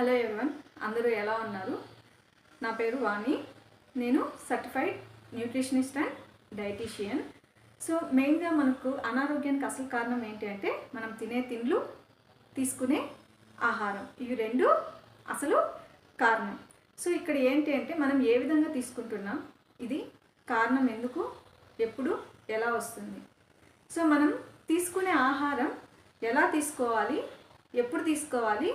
Hello everyone అందరూ ఎలా ఉన్నారు? నా పేరు వాణి. నేను certified nutritionist and dietitian so మెయిన్గా మనకు అనారోగ్యానికి అసలు కారణం ఏంటి అంటే మనం తినే తిండ్లు తీసుకునే ఆహారం. ఇవి రెండు అసలు కారణం. సో ఇక్కడ ఏంటి అంటే మనం ఏ విధంగా తీసుకుంటున్నాం? ఇది కారణం ఎందుకు? ఎప్పుడు? ఎలా వస్తుంది? సో మనం తీసుకునే ఆహారం ఎలా తీసుకోవాలి? ఎప్పుడు తీసుకోవాలి?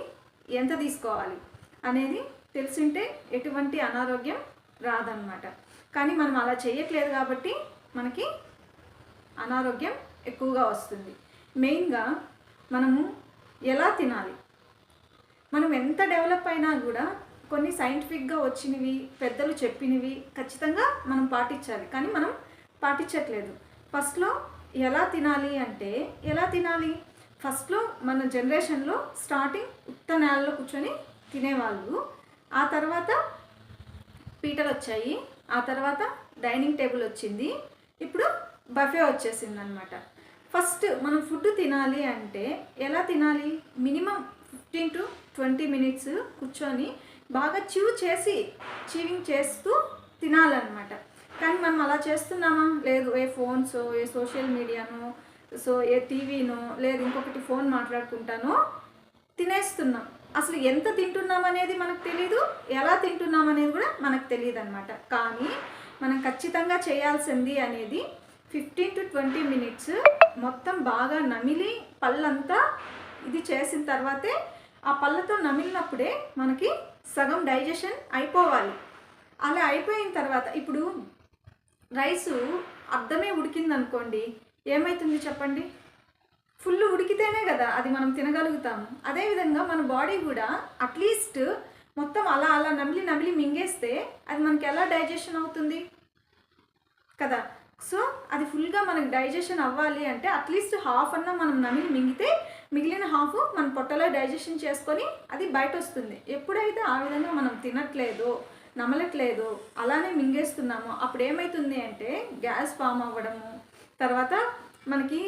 ఎంత తీసుకోవాలి అనేది తెలిసింటే ఎటువంటి అనారోగ్యం రాదన్నమాట. కానీ మనం అలా చేయట్లేదు కాబట్టి మనకి అనారోగ్యం ఎక్కువగా వస్తుంది. మెయిన్గా మనము ఎలా తినాలి? మనం ఎంత డెవలప్ అయినా కూడా కొన్ని సైంటిఫిక్గా వచ్చినవి పెద్దలు చెప్పినవి ఖచ్చితంగా మనం పాటించాలి. కానీ మనం పాటించట్లేదు. ఫస్ట్లో ఎలా తినాలి అంటే ఎలా తినాలి? ఫస్ట్లో మన జనరేషన్లో స్టార్టింగ్ ఉత్త నేలలో కూర్చొని తినేవాళ్ళు. ఆ తర్వాత పీటలు వచ్చాయి. ఆ తర్వాత డైనింగ్ టేబుల్ వచ్చింది. ఇప్పుడు బఫే వచ్చేసింది అనమాట ఫస్ట్ మనం ఫుడ్ తినాలి అంటే ఎలా తినాలి? Minimum fifteen to twenty minutes కూర్చొని బాగా చివ్ చేసి చీవింగ్ చేస్తూ తినాలన్నమాట. కానీ మనం అలా చేస్తున్నామా? లేదు ఏ ఫోన్స్ ఏ సోషల్ మీడియానో సో ఏ టీవీనో లేదు ఇంకొకటి ఫోన్ మాట్లాడుకుంటానో తినేస్తున్నాం. అసలు ఎంత తింటున్నాం అనేది మనకు తెలీదు ఎలా తింటున్నాం అనేది కూడా మనకు తెలియదు అనమాట కానీ మనం ఖచ్చితంగా చేయాల్సింది అనేది ఫిఫ్టీన్ టు ట్వంటీ మినిట్స్ మొత్తం బాగా నమిలి పళ్ళంతా ఇది చేసిన తర్వాతే ఆ పళ్ళతో నమిలినప్పుడే మనకి సగం డైజెషన్ అయిపోవాలి. అలా అయిపోయిన తర్వాత ఇప్పుడు రైసు అద్దమే ఉడికిందనుకోండి ఏమవుతుంది చెప్పండి? ఫుల్ ఉడికితేనే కదా అది మనం తినగలుగుతాము. అదేవిధంగా మన బాడీ కూడా అట్లీస్ట్ మొత్తం అలా అలా నమిలి నమిలి మింగేస్తే అది మనకి ఎలా డైజెషన్ అవుతుంది? కదా? సో అది ఫుల్గా మనకి డైజెషన్ అవ్వాలి అంటే అట్లీస్ట్ హాఫ్ అన్న మనం నమిలి మింగితే మిగిలిన హాఫ్ మన పొట్టలో డైజెషన్ చేసుకొని అది బయట వస్తుంది ఎప్పుడైతే ఆ విధంగా మనం తినట్లేదో నమలట్లేదు అలానే మింగేస్తున్నాము అప్పుడు ఏమవుతుంది అంటే గ్యాస్ ఫామ్ అవ్వడము తర్వాత మనకి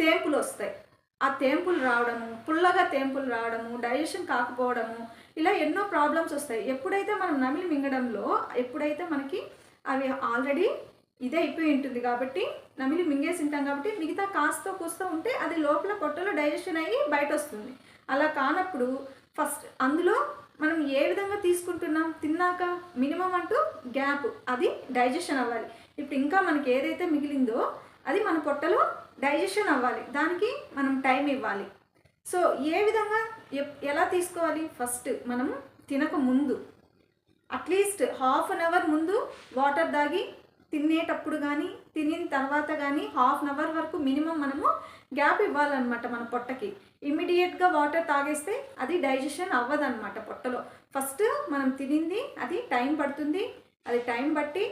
తేంపులు వస్తాయి. ఆ తేంపులు రావడము పుల్లగా తేంపులు రావడము డైజెషన్ కాకపోవడము ఇలా ఎన్నో ప్రాబ్లమ్స్ వస్తాయి. ఎప్పుడైతే మనం నమిలి మింగడంలో ఎప్పుడైతే మనకి అవి ఆల్రెడీ ఇదే అయిపోయి ఉంటుంది కాబట్టి నమిలి మింగేసి ఉంటాం కాబట్టి మిగతా కాస్త కూస్త ఉంటే అది లోపల పొట్టలో డైజెషన్ అయ్యి బయట వస్తుంది అలా కానప్పుడు ఫస్ట్ అందులో మనం ఏ విధంగా తీసుకుంటున్నాం తిన్నాక మినిమం అంటూ గ్యాప్ అది డైజెషన్ అవ్వాలి. ఇప్పుడు ఇంకా మనకి ఏదైతే మిగిలిందో అది మన పొట్టలో డైజెషన్ అవ్వాలి. దానికి మనం టైం ఇవ్వాలి. సో ఏ విధంగా ఎలా తీసుకోవాలి? ఫస్ట్ మనము తినక ముందు at least half an hour ముందు వాటర్ దాగి తినేటప్పుడు కానీ తినిన తర్వాత కానీ హాఫ్ అన్ అవర్ వరకు మినిమం మనము గ్యాప్ ఇవ్వాలన్నమాట మన పొట్టకి. ఇమ్మీడియట్గా వాటర్ తాగేస్తే అది డైజెషన్ అవ్వదన్నమాట పొట్టలో. ఫస్ట్ మనం తినింది అది టైం పడుతుంది. అది టైం బట్టి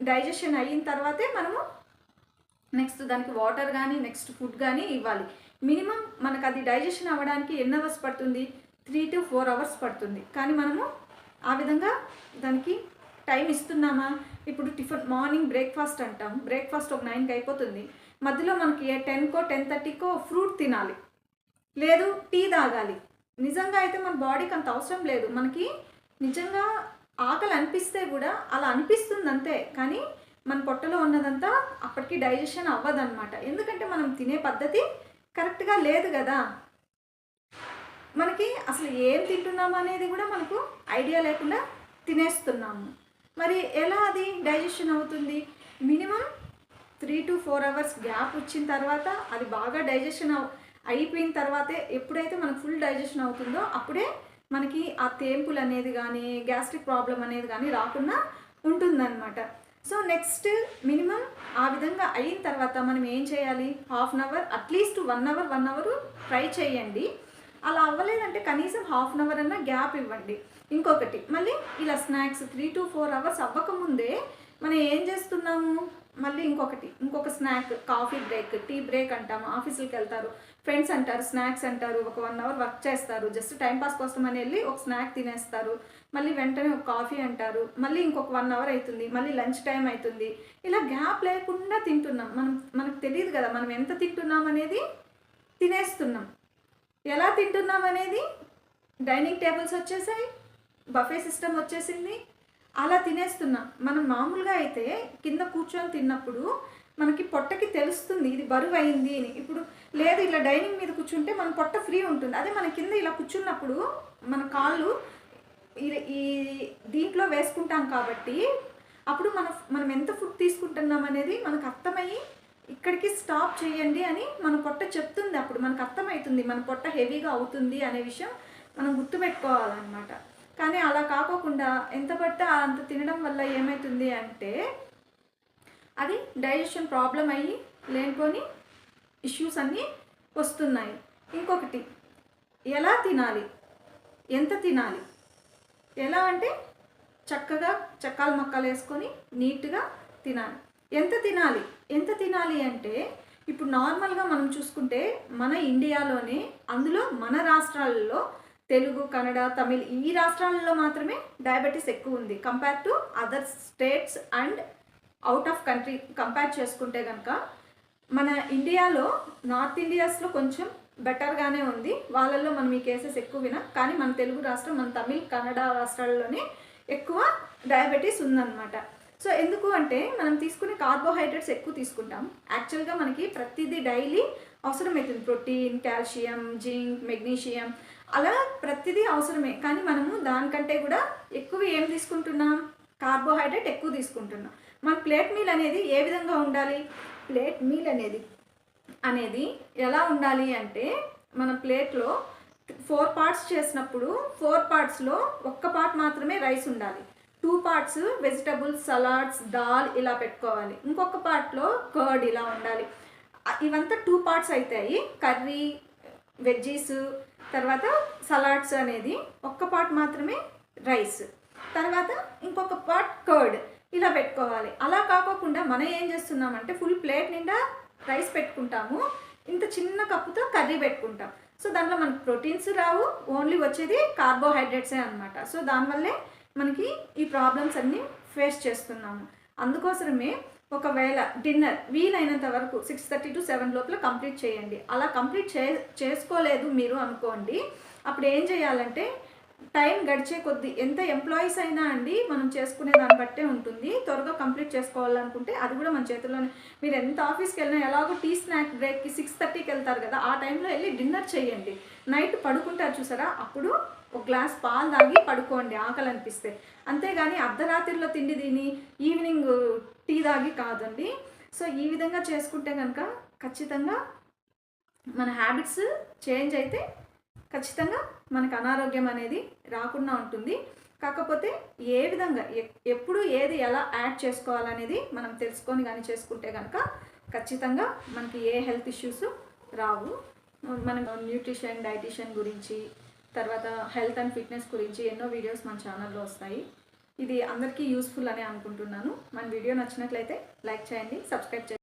డైజెషన్ అయిన తర్వాతే మనము నెక్స్ట్ దానికి వాటర్ కానీ నెక్స్ట్ ఫుడ్ కానీ ఇవ్వాలి. మినిమం మనకు అది డైజెషన్ అవ్వడానికి ఎన్ని అవర్స్ పడుతుంది? త్రీ టు ఫోర్ అవర్స్ పడుతుంది. కానీ మనము ఆ విధంగా దానికి టైం ఇస్తున్నామా? ఇప్పుడు టిఫిన్ మార్నింగ్ బ్రేక్ఫాస్ట్ అంటాం. బ్రేక్ఫాస్ట్ ఒక నైన్కి అయిపోతుంది. మధ్యలో మనకి టెన్కో టెన్ థర్టీకో ఫ్రూట్ తినాలి. లేదు టీ తాగాలి. నిజంగా అయితే మన బాడీకి అంత అవసరం లేదు. మనకి నిజంగా ఆకలి అనిపిస్తే కూడా అలా అనిపిస్తుంది అంతే కానీ మన పొట్టలో ఉన్నదంతా అప్పటికి డైజెషన్ అవ్వదన్నమాట. ఎందుకంటే మనం తినే పద్ధతి కరెక్ట్గా లేదు కదా. మనకి అసలు ఏం తింటున్నాము అనేది కూడా మనకు ఐడియా లేకుండా తినేస్తున్నాము. మరి ఎలా అది డైజెషన్ అవుతుంది? Minimum three to four hours gap వచ్చిన తర్వాత అది బాగా డైజెషన్ అవ్ అయిపోయిన తర్వాతే ఎప్పుడైతే మనకు ఫుల్ డైజెషన్ అవుతుందో అప్పుడే మనకి ఆ తేంపులు అనేది కానీ గ్యాస్ట్రిక్ ప్రాబ్లం అనేది కానీ రాకుండా ఉంటుందన్నమాట. సో నెక్స్ట్ మినిమం ఆ విధంగా అయిన తర్వాత మనం ఏం చేయాలి? Half an hour at least one hour one hour try చేయండి. అలా అవ్వలేదంటే కనీసం హాఫ్ అన్ అవర్ అన్న గ్యాప్ ఇవ్వండి. ఇంకొకటి మళ్ళీ ఇలా snacks three to four hours అవ్వకముందే మనం ఏం చేస్తున్నాము? మళ్ళీ ఇంకొకటి ఇంకొక snack coffee break tea break అంటాము ఆఫీసులకు వెళ్తారు ఫ్రెండ్స్ అంటారు స్నాక్స్ అంటారు ఒక వన్ అవర్ వర్క్ చేస్తారు జస్ట్ టైం పాస్ కోసం అని వెళ్ళి ఒక స్నాక్ తినేస్తారు మళ్ళీ వెంటనే ఒక కాఫీ అంటారు మళ్ళీ ఇంకొక వన్ అవర్ అవుతుంది మళ్ళీ లంచ్ టైం అవుతుంది. ఇలా గ్యాప్ లేకుండా తింటున్నాం. మనం మనకు తెలియదు కదా మనం ఎంత తింటున్నాం అనేది తినేస్తున్నాం. ఎలా తింటున్నాం అనేది డైనింగ్ టేబుల్స్ వచ్చేసాయి బఫే సిస్టమ్ వచ్చేసింది అలా తినేస్తున్నాం. మనం మామూలుగా అయితే కింద కూర్చొని తిన్నప్పుడు మనకి పొట్టకి తెలుస్తుంది ఇది బరువు అయింది అని. ఇప్పుడు లేదు ఇలా డైనింగ్ మీద కూర్చుంటే మన పొట్ట ఫ్రీ ఉంటుంది. అదే మన కింద ఇలా కూర్చున్నప్పుడు మన కాళ్ళు ఈ దీంట్లో వేసుకుంటాం కాబట్టి అప్పుడు మన మనం ఎంత ఫుడ్ తీసుకుంటున్నాం అనేది మనకు అర్థమయ్యి ఇక్కడికి స్టాప్ చేయండి అని మన పొట్ట చెప్తుంది. అప్పుడు మనకు అర్థమవుతుంది. మన పొట్ట హెవీగా అవుతుంది అనే విషయం మనం గుర్తుపెట్టుకోవాలన్నమాట. కానీ అలా కాకోకుండా ఎంత పడితే అంత తినడం వల్ల ఏమవుతుంది అంటే అది డైజెషన్ ప్రాబ్లం అయ్యి లేనిపోని ఇష్యూస్ అన్నీ వస్తున్నాయి. ఇంకొకటి ఎలా తినాలి? ఎంత తినాలి? ఎలా అంటే చక్కగా చక్కాలు మొక్కలు వేసుకొని నీట్గా తినాలి. ఎంత తినాలి? ఎంత తినాలి అంటే ఇప్పుడు నార్మల్గా మనం చూసుకుంటే మన ఇండియాలోనే అందులో మన రాష్ట్రాలలో తెలుగు కన్నడ తమిళ్ ఈ రాష్ట్రాలలో మాత్రమే డయాబెటీస్ ఎక్కువ ఉంది. Compare to other states and out of country compare చేసుకుంటే కనుక మన ఇండియాలో నార్త్ ఇండియాస్లో కొంచెం బెటర్గానే ఉంది. వాళ్ళల్లో మనం ఈ కేసెస్ ఎక్కువ వినా. కానీ మన తెలుగు రాష్ట్రం మన తమిళ్ కన్నడ రాష్ట్రాల్లోనే ఎక్కువ డయాబెటీస్ ఉందన్నమాట. సో ఎందుకు అంటే మనం తీసుకునే కార్బోహైడ్రేట్స్ ఎక్కువ తీసుకుంటాం. యాక్చువల్గా మనకి ప్రతిదీ డైలీ అవసరమవుతుంది. ప్రోటీన్ కాల్షియం జింక్ మెగ్నీషియం అలా ప్రతిదీ అవసరమే. కానీ మనము దానికంటే కూడా ఎక్కువ ఏం తీసుకుంటున్నాం? కార్బోహైడ్రేట్ ఎక్కువ తీసుకుంటున్నాం. మన ప్లేట్ మీల్ అనేది ఏ విధంగా ఉండాలి? ప్లేట్ మీల్ అనేది అనేది ఎలా ఉండాలి అంటే మన ప్లేట్లో ఫోర్ పార్ట్స్ చేసినప్పుడు ఫోర్ పార్ట్స్లో ఒక్క పార్ట్ మాత్రమే రైస్ ఉండాలి. Two parts vegetables salads dal ఇలా పెట్టుకోవాలి. ఇంకొక పార్ట్లో కర్డ్ ఇలా ఉండాలి. ఇవంతా టూ పార్ట్స్ అవుతాయి కర్రీ వెజ్జీస్ తర్వాత సలాడ్స్ అనేది ఒక్క పాట్ మాత్రమే రైస్ తర్వాత ఇంకొక పాట్ కర్డ్ ఇలా పెట్టుకోవాలి. అలా కాకోకుండా మనం ఏం చేస్తున్నామంటే ఫుల్ ప్లేట్ నిండా రైస్ పెట్టుకుంటాము. ఇంత చిన్న కప్పుతో కర్రీ పెట్టుకుంటాం. సో దాంట్లో మనకి ప్రోటీన్స్ రావు. ఓన్లీ వచ్చేది కార్బోహైడ్రేట్సే అనమాట సో దానివల్లే మనకి ఈ ప్రాబ్లమ్స్ అన్నీ ఫేస్ చేస్తున్నాము. అందుకోసమే ఒకవేళ డిన్నర్ వీలైనంత వరకు సిక్స్ థర్టీ టు సెవెన్ లోపల కంప్లీట్ చేయండి. అలా కంప్లీట్ చే చేసుకోలేదు మీరు అనుకోండి అప్పుడు ఏం చేయాలంటే టైం గడిచే కొద్దీ ఎంత ఎంప్లాయీస్ అయినా అండి మనం చేసుకునే దాన్ని బట్టే ఉంటుంది. త్వరగా కంప్లీట్ చేసుకోవాలనుకుంటే అది కూడా మన చేతుల్లోనే. మీరు ఎంత ఆఫీస్కి వెళ్ళినా ఎలాగో టీ స్నాక్ బ్రేక్కి సిక్స్ థర్టీకి వెళ్తారు కదా ఆ టైంలో వెళ్ళి డిన్నర్ చేయండి. నైట్ పడుకుంటారు చూసారా? అప్పుడు ఒక గ్లాస్ పాలు తాగి పడుకోండి ఆకలి అనిపిస్తే. అంతేగాని అర్ధరాత్రిలో తిండి తిని ఈవినింగ్ టీ తాగి కాదండి. సో ఈ విధంగా చేసుకుంటే కనుక ఖచ్చితంగా మన హ్యాబిట్స్ చేంజ్ అయితే ఖచ్చితంగా మనకు అనారోగ్యం అనేది రాకుండా ఉంటుంది. కాకపోతే ఏ విధంగా ఎప్పుడు ఏది ఎలా యాడ్ చేసుకోవాలనేది మనం తెలుసుకొని కానీ చేసుకుంటే కనుక ఖచ్చితంగా మనకి ఏ హెల్త్ ఇష్యూస్ రావు. మనం న్యూట్రిషన్ డైటిషియన్ గురించి తర్వాత హెల్త్ అండ్ ఫిట్నెస్ గురించి ఎన్నో వీడియోస్ మన ఛానల్లో వస్తాయి. ఇది అందరికీ యూస్ఫుల్ అని అనుకుంటున్నాను. మన వీడియో నచ్చినట్లయితే లైక్ చేయండి సబ్స్క్రైబ్ చేయండి.